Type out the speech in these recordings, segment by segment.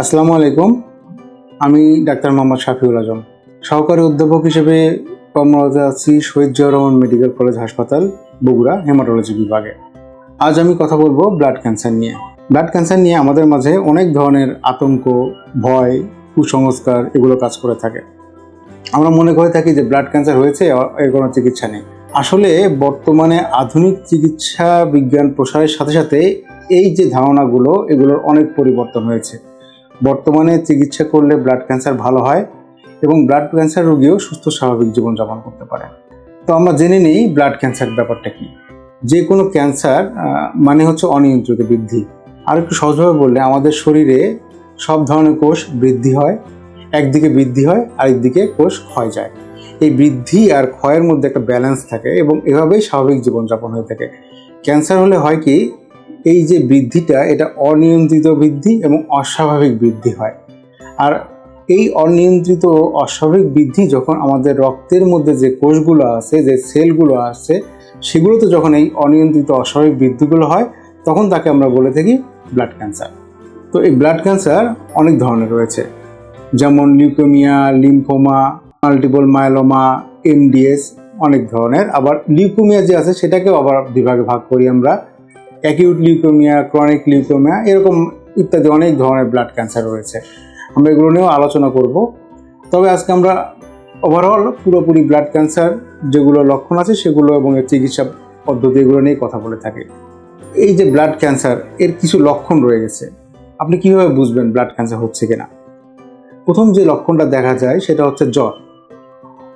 আসসালামু আলাইকুম। আমি ডাক্তার মোহাম্মদ শাফিউল আজম। সহকারী অধ্যাপক হিসেবে কর্মরত আছি শহীদ জিয়া রহমান মেডিকেল কলেজ হাসপাতাল, বগুড়া, হেমাটোলজি বিভাগে। আজ আমি কথা বলব ব্লাড ক্যান্সার নিয়ে। ব্লাড ক্যান্সার নিয়ে আমাদের মাঝে অনেক ধরনের আতঙ্ক, ভয়, কুসংস্কার এগুলো কাজ করে থাকে। আমরা মনে করে থাকি যে ব্লাড ক্যান্সার হয়েছে, এর কোনো চিকিৎসা নেই। আসলে বর্তমানে আধুনিক চিকিৎসা বিজ্ঞান প্রসারের সাথে সাথে এই যে ধারণাগুলো, এগুলোর অনেক পরিবর্তন হয়েছে। বর্তমানে চিকিৎসা করলে ব্লাড ক্যান্সার ভালো হয় এবং ব্লাড ক্যান্সার রোগীও সুস্থ স্বাভাবিক জীবনযাপন করতে পারে। তো আমরা জেনে নিই ব্লাড ক্যান্সার ব্যাপারটা কি। যে কোনো ক্যান্সার মানে হচ্ছে অনিয়ন্ত্রিত বৃদ্ধি। আর একটু সহজভাবে বললে, আমাদের শরীরে সব ধরনের কোষ বৃদ্ধি হয়, একদিকে বৃদ্ধি হয়, আরেকদিকে কোষ ক্ষয় যায়। এই বৃদ্ধি আর ক্ষয়ের মধ্যে একটা ব্যালেন্স থাকে এবং এভাবেই স্বাভাবিক জীবনযাপন হয়ে থাকে। ক্যান্সার হলে হয় কি এই যে বৃদ্ধিটা, এটা অনিয়ন্ত্রিত বৃদ্ধি এবং অস্বাভাবিক বৃদ্ধি হয়। আর এই অনিয়ন্ত্রিত অস্বাভাবিক বৃদ্ধি যখন আমাদের রক্তের মধ্যে যে কোষগুলো আছে, যে সেলগুলো আছে, সেগুলোতে যখন এই অনিয়ন্ত্রিত অস্বাভাবিক বৃদ্ধিগুলো হয়, তখন তাকে আমরা বলে থাকি ব্লাড ক্যান্সার। তো এই ব্লাড ক্যান্সার অনেক ধরনের রয়েছে। যেমন leukaemia, lymphoma, multiple myeloma MDS, অনেক ধরনের। আবার লিউকেমিয়া যে আছে, সেটাকেও আবার বিভাগে ভাগ করি আমরা। অ্যাকিউট লিউকেমিয়া ক্রনিক লিউকোমিয়া এরকম ইত্যাদি অনেক ধরনের ব্লাড ক্যান্সার রয়েছে। আমরা এগুলো নিয়েও আলোচনা করব। তবে আজকে আমরা ওভারঅল পুরোপুরি ব্লাড ক্যান্সার যেগুলো লক্ষণ আছে সেগুলো এবং এর চিকিৎসা পদ্ধতি এগুলো নিয়ে কথা বলে থাকি। এই যে ব্লাড ক্যান্সার এর কিছু লক্ষণ রয়ে গেছে। আপনি কীভাবে বুঝবেন ব্লাড ক্যান্সার হচ্ছে কিনা? প্রথম যে লক্ষণটা দেখা যায় সেটা হচ্ছে জ্বর।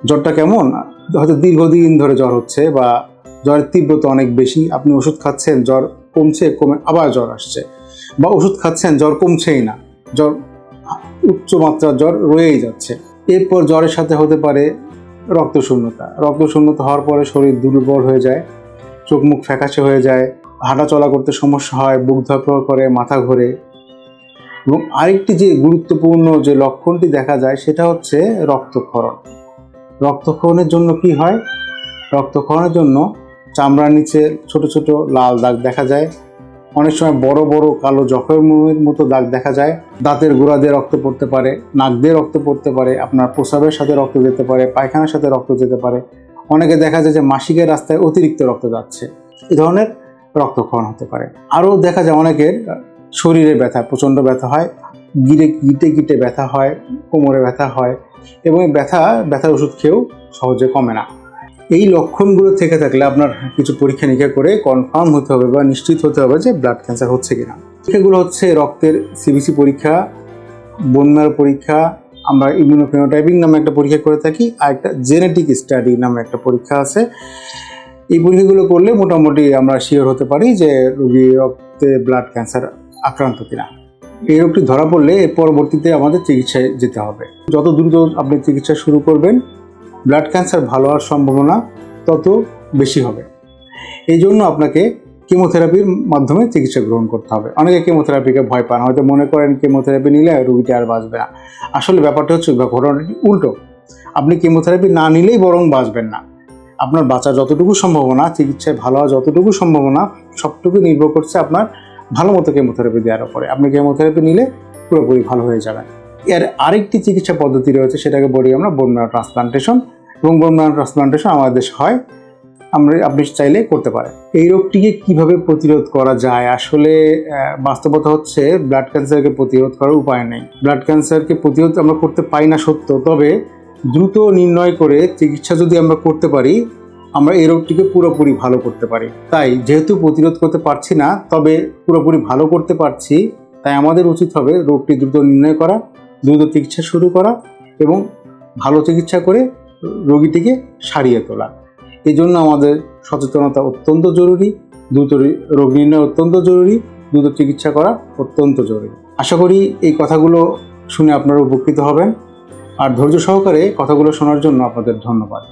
জ্বরটা কেমন? হয়তো দীর্ঘদিন ধরে জ্বর হচ্ছে বা জ্বরের তীব্রতা অনেক বেশি। আপনি ওষুধ খাচ্ছেন, জ্বর কমছে, কমে আবার জ্বর আসছে। বা ওষুধ খাচ্ছেন, জ্বর কমছেই না। জ্বর উচ্চ মাত্রার জ্বর রয়েই যাচ্ছে। এরপর জ্বরের সাথে হতে পারে রক্ত শূন্যতা রক্ত শূন্যতা হওয়ার পরে শরীর দুর্বল হয়ে যায়, চোখ মুখ ফ্যাকাশে হয়ে যায় হাঁটা চলা করতে সমস্যা হয়, বুক ধরপড় করে, মাথা ঘোরে। এবং আরেকটি যে গুরুত্বপূর্ণ যে লক্ষণটি দেখা যায়, সেটা হচ্ছে রক্তক্ষরণ। রক্তক্ষরণের জন্য কি হয়? রক্তক্ষরণের জন্য চামড়ার নিচে ছোট ছোট লাল দাগ দেখা যায়। অনেক সময় বড় বড় কালো জখমের মতো দাগ দেখা যায়। দাঁতের গোড়া দিয়ে রক্ত পড়তে পারে, নাক দিয়ে রক্ত পড়তে পারে, আপনার প্রস্রাবের সাথে রক্ত যেতে পারে, পায়খানার সাথে রক্ত যেতে পারে। অনেকে দেখা যায় যে মাসিকের রাস্তায় অতিরিক্ত রক্ত যাচ্ছে। এই ধরনের রক্তক্ষরণ হতে পারে। আরও দেখা যায় অনেকের শরীরে ব্যথা, প্রচণ্ড ব্যথা হয় গিরে গিটে গিটে ব্যথা হয়, কোমরে ব্যথা হয় এবং ব্যথা, ব্যথার ওষুধ খেয়েও সহজে কমে না। এই লক্ষণগুলো থেকে থাকলে আপনার কিছু পরীক্ষা নিরীক্ষা করে কনফার্ম হতে হবে বা নিশ্চিত হতে হবে যে ব্লাড ক্যান্সার হচ্ছে কিনা। পরীক্ষাগুলো হচ্ছে রক্তের সিবিসি পরীক্ষা বন্যার পরীক্ষা, আমরা ইমিউনোফেনোটাইপিং নামে একটা পরীক্ষা করে থাকি, আর একটা জেনেটিক স্টাডি নামে একটা পরীক্ষা আছে। এই পরীক্ষাগুলো করলে মোটামুটি আমরা শিওর হতে পারি যে রোগী রক্তে ব্লাড ক্যান্সার আক্রান্ত কিনা। এই রোগটি ধরা পড়লে পরবর্তীতে আমাদের চিকিৎসায় যেতে হবে। যত দ্রুত আপনি চিকিৎসা শুরু করবেন ব্লাড ক্যান্সার ভালো হওয়ার সম্ভাবনা তত বেশি হবে। এই জন্য আপনাকে কেমোথেরাপির মাধ্যমে চিকিৎসা গ্রহণ করতে হবে। অনেকে কেমোথেরাপিকে ভয় পান, হয়তো মনে করেন কেমোথেরাপি নিলে রুগীটি আর বাঁচবে না। আসলে ব্যাপারটা হচ্ছে ঘটনাটি উল্টো। আপনি কেমোথেরাপি না নিলেই বরং বাঁচবেন না। আপনার বাঁচার যতটুকু সম্ভাবনা, চিকিৎসায় ভালো হওয়া যতটুকু সম্ভাবনা, সবটুকু নির্ভর করছে আপনার ভালো মতো কেমোথেরাপি দেওয়ার উপরে। আপনি কেমোথেরাপি নিলে পুরোপুরি ভালো হয়ে যাবেন। এর আরেকটি চিকিৎসা পদ্ধতি রয়েছে, সেটাকে বলি আমরা বোন ম্যারো ট্রান্সপ্লান্টেশন এবং বোন ম্যারো ট্রান্সপ্লান্টেশন আমাদের দেশে হয়, আমরা, আপনি চাইলে করতে পারেন। এই রোগটিকে কীভাবে প্রতিরোধ করা যায়? আসলে বাস্তবতা হচ্ছে ব্লাড ক্যান্সারকে প্রতিরোধ করার উপায় নেই। ব্লাড ক্যান্সারকে প্রতিরোধ আমরা করতে পারি না সত্য, তবে দ্রুত নির্ণয় করে চিকিৎসা যদি আমরা করতে পারি, আমরা এই রোগটিকে পুরোপুরি ভালো করতে পারি। তাই যেহেতু প্রতিরোধ করতে পারছি না, তবে পুরোপুরি ভালো করতে পারছি, তাই আমাদের উচিত হবে রোগটি দ্রুত নির্ণয় করা। দ্রুত চিকিৎসা শুরু করা এবং ভালো চিকিৎসা করে রোগীটিকে সারিয়ে তোলা। এই জন্য আমাদের সচেতনতা অত্যন্ত জরুরি, দ্রুত রোগ নির্ণয় অত্যন্ত জরুরি, দ্রুত চিকিৎসা করা অত্যন্ত জরুরি। আশা করি এই কথাগুলো শুনে আপনারা উপকৃত হবেন। আর ধৈর্য সহকারে কথাগুলো শোনার জন্য আপনাদের ধন্যবাদ।